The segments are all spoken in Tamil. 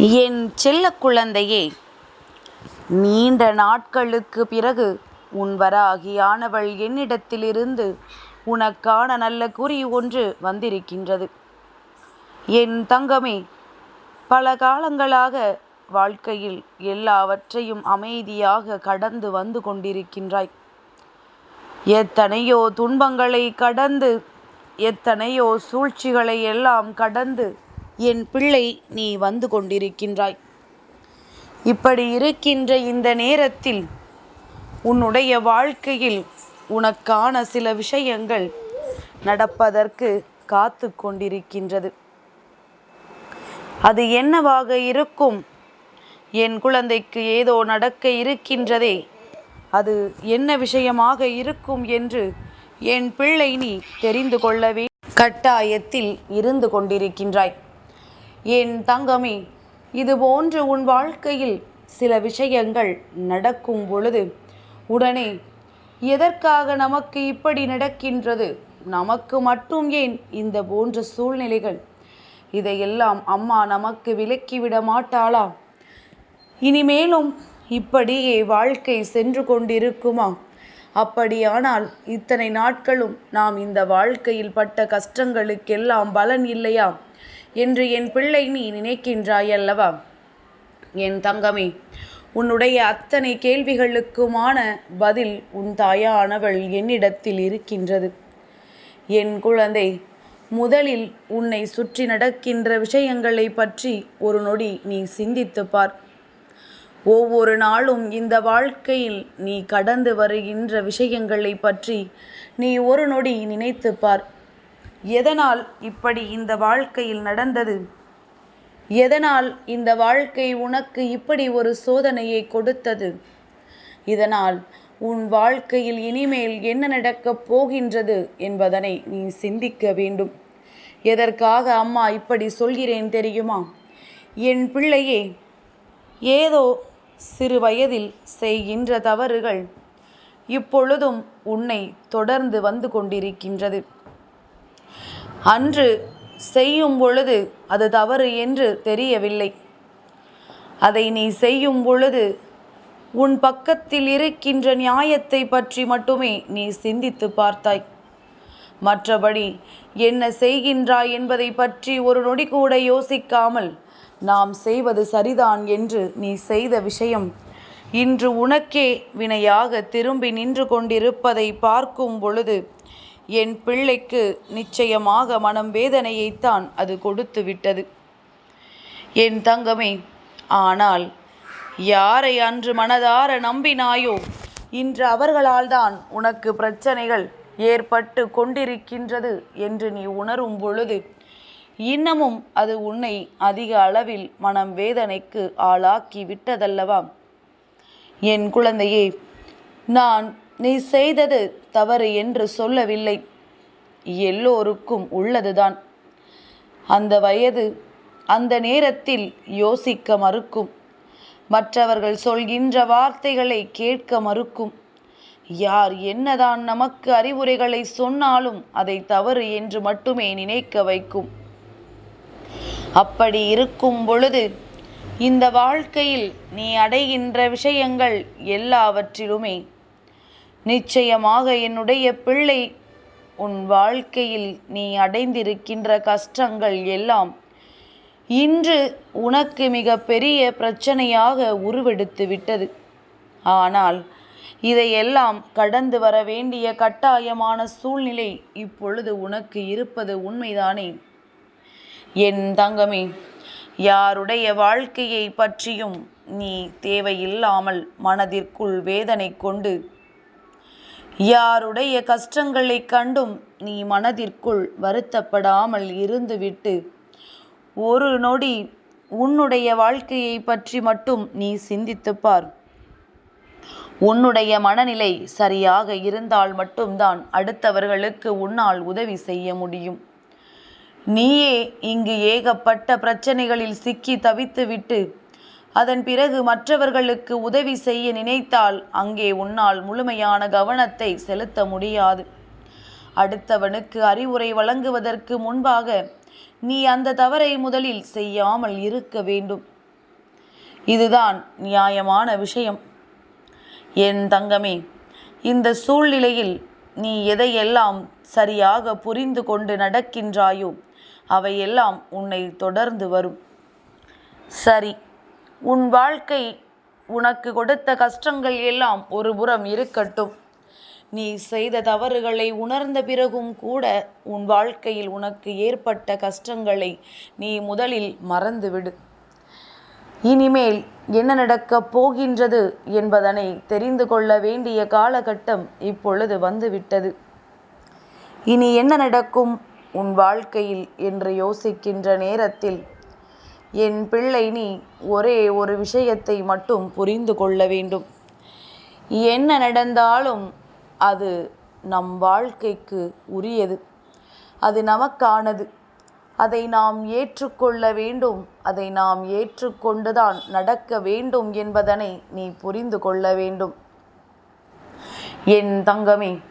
என் செல்ல குழந்தையே நீண்ட நாட்களுக்கு பிறகு உன் வராகியானவள் என்னிடத்திலிருந்து உனக்கான நல்ல குறி ஒன்று வந்திருக்கின்றது. என் தங்கமே பல காலங்களாக வாழ்க்கையில் எல்லாவற்றையும் அமைதியாக கடந்து வந்து கொண்டிருக்கின்றாய். எத்தனையோ துன்பங்களை கடந்து எத்தனையோ சூழ்ச்சிகளை எல்லாம் கடந்து என் பிள்ளை நீ வந்து கொண்டிருக்கின்றாய். இப்படி இருக்கின்ற இந்த நேரத்தில் உன்னுடைய வாழ்க்கையில் உனக்கான சில விஷயங்கள் நடப்பதற்கு காத்து கொண்டிருக்கின்றது. அது என்னவாக இருக்கும்? என் குழந்தைக்கு ஏதோ நடக்க இருக்கின்றதே அது என்ன விஷயமாக இருக்கும் என்று என் பிள்ளை நீ தெரிந்து கொள்ளவே கட்டாயத்தில் இருந்து கொண்டிருக்கின்றாய். என் தங்கமே இது போன்று உன் வாழ்க்கையில் சில விஷயங்கள் நடக்கும் பொழுது உடனே எதற்காக நமக்கு இப்படி நடக்கின்றது? நமக்கு மட்டும் ஏன் இந்த போன்ற சூழ்நிலைகள்? இதையெல்லாம் அம்மா நமக்கு விலக்கிவிட மாட்டாளா? இனிமேலும் இப்படியே வாழ்க்கை சென்று கொண்டிருக்குமா? அப்படியானால் இத்தனை நாட்களும் நாம் இந்த வாழ்க்கையில் பட்ட கஷ்டங்களுக்கெல்லாம் பலன் இல்லையா? என்று என் பிள்ளை நீ நினைக்கின்றாய் அல்லவா என் தங்கமே உன்னுடைய அத்தனை கேள்விகளுக்குமான பதில் உன் தாயானவள் என்னிடத்தில் இருக்கின்றது. என் குழந்தை முதலில் உன்னை சுற்றி நடக்கின்ற விஷயங்களை பற்றி ஒரு நொடி நீ சிந்தித்து பார். ஒவ்வொரு நாளும் இந்த வாழ்க்கையில் நீ கடந்து வருகின்ற விஷயங்களை பற்றி நீ ஒரு நொடி நினைத்து பார். எதனால் இப்படி இந்த வாழ்க்கையில் நடந்தது? எதனால் இந்த வாழ்க்கை உனக்கு இப்படி ஒரு சோதனையை கொடுத்தது? இதனால் உன் வாழ்க்கையில் இனிமேல் என்ன நடக்கப் போகின்றது என்பதனை நீ சிந்திக்க வேண்டும். எதற்காக அம்மா இப்படி சொல்கிறேன் தெரியுமா? என் பிள்ளையே ஏதோ சிறு வயதில் செய்கின்ற தவறுகள் இப்பொழுதும் உன்னை தொடர்ந்து வந்து கொண்டிருக்கின்றது. அன்று செய்யும் பொழுது அது தவறு என்று தெரியவில்லை. அதை நீ செய்யும் பொழுது உன் பக்கத்தில் இருக்கின்ற நியாயத்தை பற்றி மட்டுமே நீ சிந்தித்து பார்த்தாய். மற்றபடி என்ன செய்கின்றாய் என்பதை பற்றி ஒரு நொடி கூட யோசிக்காமல் நாம் செய்வது சரிதான் என்று நீ செய்த விஷயம். இன்று உனக்கே வினையாக திரும்பி நின்று கொண்டிருப்பதை பார்க்கும் பொழுது என் பிள்ளைக்கு நிச்சயமாக மனம் வேதனையைத்தான் அது கொடுத்து விட்டது. என் தங்கமே ஆனால் யாரை அன்று மனதார நம்பினாயோ இன்று அவர்களால் தான் உனக்கு பிரச்சனைகள் ஏற்பட்டு கொண்டிருக்கின்றது என்று நீ உணரும் பொழுது இன்னமும் அது உன்னை அதிக அளவில் மனம் வேதனைக்கு ஆளாக்கி விட்டதல்லவா? என் குழந்தையே நான் நீ செய்தது தவறு என்று சொல்லவில்லை. எல்லோருக்கும் உள்ளதுதான். அந்த வயது அந்த நேரத்தில் யோசிக்க மறுக்கும். மற்றவர்கள் சொல்கின்ற வார்த்தைகளை கேட்க மறுக்கும். யார் என்னதான் நமக்கு அறிவுரைகளை சொன்னாலும் அதை தவறு என்று மட்டுமே நினைக்க வைக்கும். அப்படி இருக்கும் பொழுது இந்த வாழ்க்கையில் நீ அடைகின்ற விஷயங்கள் எல்லாவற்றிலுமே நிச்சயமாக என்னுடைய பிள்ளை உன் வாழ்க்கையில் நீ அடைந்திருக்கின்ற கஷ்டங்கள் எல்லாம் இன்று உனக்கு மிக பெரிய பிரச்சனையாக உருவெடுத்து விட்டது. ஆனால் இதையெல்லாம் கடந்து வர வேண்டிய கட்டாயமான சூழ்நிலை இப்பொழுது உனக்கு இருப்பது உண்மைதானே? என் தங்கமே யாருடைய வாழ்க்கையை பற்றியும் நீ தேவையில்லாமல் மனதிற்குள் வேதனை கொண்டு யாருடைய கஷ்டங்களைக் கண்டும் நீ மனதிற்குள் வருத்தப்படாமல் இருந்துவிட்டு ஒரு நொடி உன்னுடைய வாழ்க்கையை பற்றி மட்டும் நீ சிந்தித்து பார். உன்னுடைய மனநிலை சரியாக இருந்தால் மட்டும்தான் அடுத்தவர்களுக்கு உன்னால் உதவி செய்ய முடியும். நீயே இங்கு ஏகப்பட்ட பிரச்சனைகளில் சிக்கி தவித்துவிட்டு அதன் பிறகு மற்றவர்களுக்கு உதவி செய்ய நினைத்தால் அங்கே உன்னால் முழுமையான கவனத்தை செலுத்த முடியாது. அடுத்தவனுக்கு அறிவுரை வழங்குவதற்கு முன்பாக நீ அந்த தவறை முதலில் செய்யாமல் இருக்க வேண்டும். இதுதான் நியாயமான விஷயம். என் தங்கமே இந்த சூழ்நிலையில் நீ எதையெல்லாம் சரியாக புரிந்து கொண்டு நடக்கின்றாயோ அவையெல்லாம் உன்னை தொடர்ந்து வரும். சரி. உன் வாழ்க்கை உனக்கு கொடுத்த கஷ்டங்கள் எல்லாம் ஒரு புறம் இருக்கட்டும். நீ செய்த தவறுகளை உணர்ந்த பிறகும் கூட உன் வாழ்க்கையில் உனக்கு ஏற்பட்ட கஷ்டங்களை நீ முதலில் மறந்துவிடு. இனிமேல் என்ன நடக்கப் போகின்றது என்பதனை தெரிந்து கொள்ள வேண்டிய காலகட்டம் இப்பொழுது வந்துவிட்டது. இனி என்ன நடக்கும்? உன் வாழ்க்கையில் என்று யோசிக்கின்ற நேரத்தில் என் பிள்ளை நீ ஒரே ஒரு விஷயத்தை மட்டும் புரிந்து கொள்ள வேண்டும். என்ன நடந்தாலும் அது நம் வாழ்க்கைக்கு உரியது. அது நமக்கானது. அதை நாம் ஏற்றுக்கொள்ள வேண்டும். அதை நாம் ஏற்றுக்கொண்டுதான் நடக்க வேண்டும் என்பதனை நீ புரிந்து கொள்ள வேண்டும். என் தங்கமே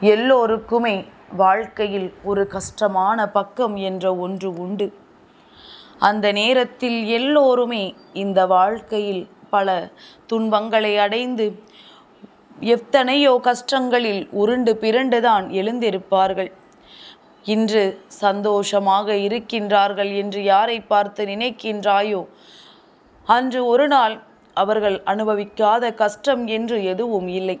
எல்லோருக்குமே வாழ்க்கையில் ஒரு கஷ்டமான பக்கம் என்ற ஒன்று உண்டு. அந்த நேரத்தில் எல்லோருமே இந்த வாழ்க்கையில் பல துன்பங்களை அடைந்து எத்தனையோ கஷ்டங்களில் உருண்டு பிறண்டுதான் எழுந்திருப்பார்கள். இன்று சந்தோஷமாக இருக்கின்றார்கள் என்று யாரை பார்த்து நினைக்கின்றாயோ? அன்று ஒரு நாள் அவர்கள் அனுபவிக்காத கஷ்டம் என்று எதுவும் இல்லை.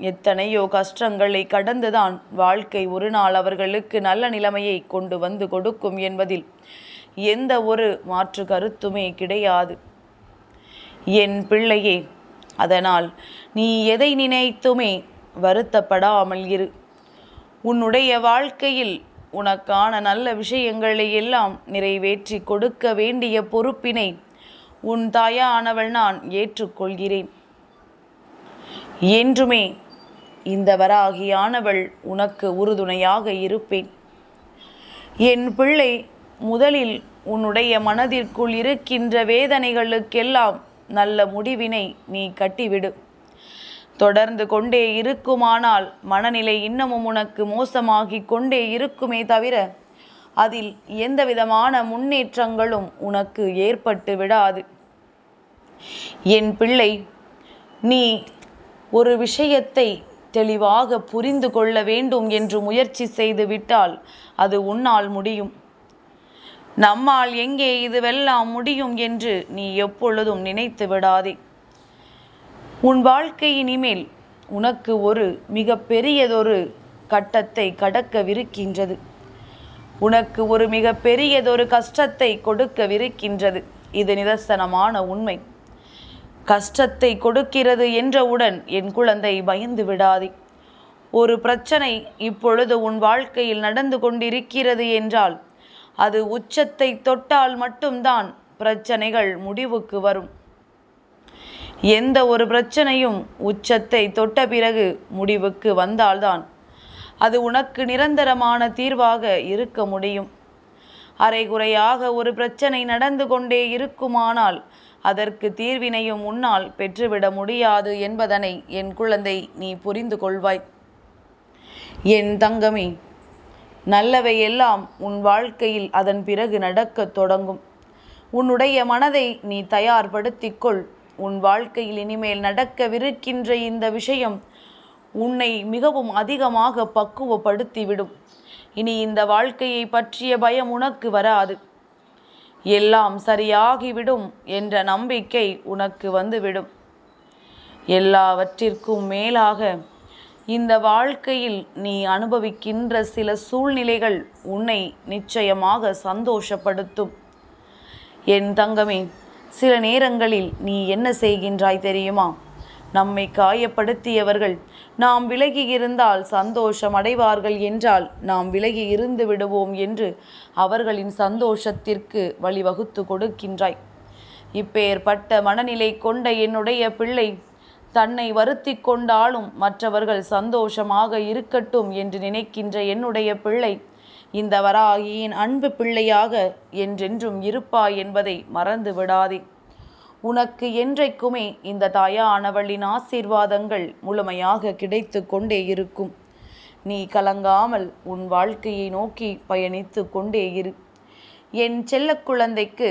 எத்தனையோ கஷ்டங்களை கடந்துதான் வாழ்க்கை ஒரு நாள் அவர்களுக்கு நல்ல நிலைமையை கொண்டு வந்து கொடுக்கும் என்பதில் எந்த ஒரு மாற்று கருத்துமே கிடையாது. என் பிள்ளையே அதனால் நீ எதை நினைத்துமே வருத்தப்படாமல் இரு. உன்னுடைய வாழ்க்கையில் உனக்கான நல்ல விஷயங்களை எல்லாம் நிறைவேற்றி கொடுக்க வேண்டிய பொறுப்பினை உன் தாயானவள் நான் ஏற்றுக்கொள்கிறேன். என்றுமே இந்த வராகியானவள் உனக்கு உறுதுணையாக இருப்பேன். என் பிள்ளை முதலில் உன்னுடைய மனதிற்குள் இருக்கின்ற வேதனைகளுக்கெல்லாம் நல்ல முடிவினை நீ கட்டிவிடு. தொடர்ந்து கொண்டே இருக்குமானால் மனநிலை இன்னமும் உனக்கு மோசமாகி கொண்டே இருக்குமே தவிர அதில் எந்த விதமான முன்னேற்றங்களும் உனக்கு ஏற்பட்டு விடாது. என் பிள்ளை நீ ஒரு விஷயத்தை தெளிவாக புரிந்து கொள்ள வேண்டும் என்று முயற்சி செய்து விட்டால் அது உன்னால் முடியும். நம்மால் எங்கே இதுவெல்லாம் முடியும் என்று நீ எப்பொழுதும் நினைத்து விடாதே. உன் வாழ்க்கை இனிமேல் உனக்கு ஒரு மிக பெரியதொரு கட்டத்தை கடக்கவிருக்கின்றது. உனக்கு ஒரு மிக பெரியதொரு கஷ்டத்தை கொடுக்கவிருக்கின்றது. இது நிதர்சனமான உண்மை. கஷ்டத்தை கொடுக்கிறது என்றவுடன் என் குழந்தை பயந்து விடாதே. ஒரு பிரச்சனை இப்பொழுது உன் வாழ்க்கையில் நடந்து கொண்டிருக்கிறது என்றால் அது உச்சத்தை தொட்டால் மட்டும்தான் பிரச்சனைகள் முடிவுக்கு வரும். எந்த ஒரு பிரச்சனையும் உச்சத்தை தொட்ட பிறகு முடிவுக்கு வந்தால்தான் அது உனக்கு நிரந்தரமான தீர்வாக இருக்க முடியும். அரைகுறையாக ஒரு பிரச்சனை நடந்து கொண்டே இருக்குமானால் அதற்கு தீர்வினையும் உன்னால் பெற்றுவிட முடியாது என்பதனை என் குழந்தை நீ புரிந்து கொள்வாய். என் தங்கமே நல்லவை எல்லாம் உன் வாழ்க்கையில் அதன் பிறகு நடக்கத் தொடங்கும். உன்னுடைய மனதை நீ தயார்படுத்திக்கொள். உன் வாழ்க்கையில் இனிமேல் நடக்கவிருக்கின்ற இந்த விஷயம் உன்னை மிகவும் அதிகமாக பக்குவப்படுத்திவிடும். இனி இந்த வாழ்க்கையை பற்றிய பயம் உனக்கு வராது. எல்லாம் சரியாகிவிடும் என்ற நம்பிக்கை உனக்கு வந்துவிடும். எல்லாவற்றிற்கும் மேலாக இந்த வாழ்க்கையில் நீ அனுபவிக்கின்ற சில சூழ்நிலைகள் உன்னை நிச்சயமாக சந்தோஷப்படுத்தும். என் தங்கமே சில நேரங்களில் நீ என்ன செய்கின்றாய் தெரியுமா? நம்மை காயப்படுத்தியவர்கள் நாம் விலகி இருந்தால் சந்தோஷம் அடைவார்கள் என்றால் நாம் விலகி இருந்து விடுவோம் என்று அவர்களின் சந்தோஷத்திற்கு வழிவகுத்து கொடுக்கின்றாய். இப்பேற்பட்ட மனநிலை கொண்ட என்னுடைய பிள்ளை தன்னை வருத்தி கொண்டாலும் மற்றவர்கள் சந்தோஷமாக இருக்கட்டும் என்று நினைக்கின்ற என்னுடைய பிள்ளை இந்த வராகியின் அன்பு பிள்ளையாக என்றென்றும் இருப்பாய் என்பதை மறந்து விடாதே. உனக்கு என்றைக்குமே இந்த தாயானவளின் ஆசீர்வாதங்கள் முழுமையாக கிடைத்து கொண்டே இருக்கும். நீ கலங்காமல் உன் வாழ்க்கையை நோக்கி பயணித்து கொண்டே இரு. என் செல்ல குழந்தைக்கு